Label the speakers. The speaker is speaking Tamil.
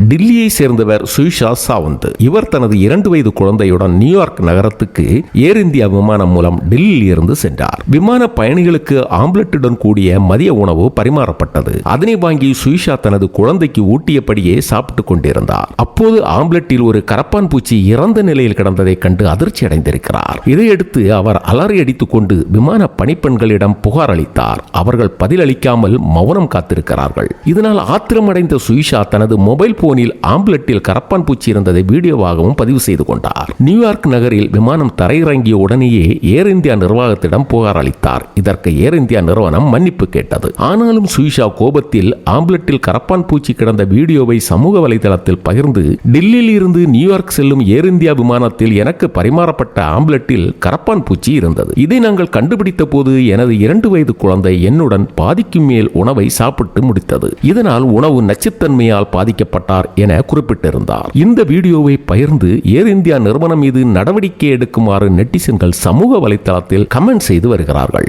Speaker 1: டில்லியை சேர்ந்தவர் சுயிஷா சாவந்த். இவர் தனது இரண்டு வயது குழந்தையுடன் நியூயார்க் நகரத்துக்கு ஏர் இந்தியா விமானம் மூலம் டெல்லியில் இருந்து சென்றார். விமான பயணிகளுக்கு ஆம்லெட்டுடன் கூடிய மதிய உணவு பரிமாறப்பட்டது. அதனை வாங்கி சுயிஷா தனது குழந்தைக்கு ஊட்டியபடியே சாப்பிட்டுக் கொண்டிருந்தார். அப்போது ஆம்லெட்டில் ஒரு கரப்பான் பூச்சி இறந்த நிலையில் கிடந்ததை கண்டு அதிர்ச்சி அடைந்திருக்கிறார். இதையடுத்து அவர் அலறி அடித்துக் கொண்டு விமான பணிப்பெண்களிடம் புகார் அளித்தார். அவர்கள் பதிலளிக்காமல் மௌனம் காத்திருக்கிறார்கள். இதனால் ஆத்திரமடைந்த சுயிஷா தனது மொபைல் செல்போனில் ஆம்லெட்டில் கரப்பான் பூச்சி இருந்ததை வீடியோவாகவும் பதிவு செய்து கொண்டார். நியூயார்க் நகரில் விமானம் தரையிறங்கிய உடனேயே ஏர் இந்தியா நிர்வாகத்திடம் புகார் அளித்தார். இதற்கு ஏர் இந்தியா நிறுவனம் மன்னிப்பு கேட்டது. ஆனாலும் சுயிஷா கோபத்தில் ஆம்லெட்டில் கரப்பான் பூச்சி கிடந்த வீடியோவை சமூக வலைதளத்தில் பகிர்ந்து டெல்லியில் இருந்து நியூயார்க் செல்லும் ஏர் இந்தியா விமானத்தில் எனக்கு பரிமாறப்பட்ட ஆம்லெட்டில் கரப்பான் பூச்சி இருந்தது. இதை நாங்கள் கண்டுபிடித்த போது எனது இரண்டு வயது குழந்தை என்னுடன் பாதிக்கும் மேல் உணவை சாப்பிட்டு முடித்தது. இதனால் உணவு நச்சுத்தன்மையால் பாதிக்கப்பட்ட மாட்டார் என குறிப்பிட்டிருந்தார். இந்த வீடியோவை பகிர்ந்து ஏர் இந்தியா நிறுவனம் மீது நடவடிக்கை எடுக்குமாறு நெட்டிசன்கள் சமூக வலைதளத்தில் கமெண்ட் செய்து வருகிறார்கள்.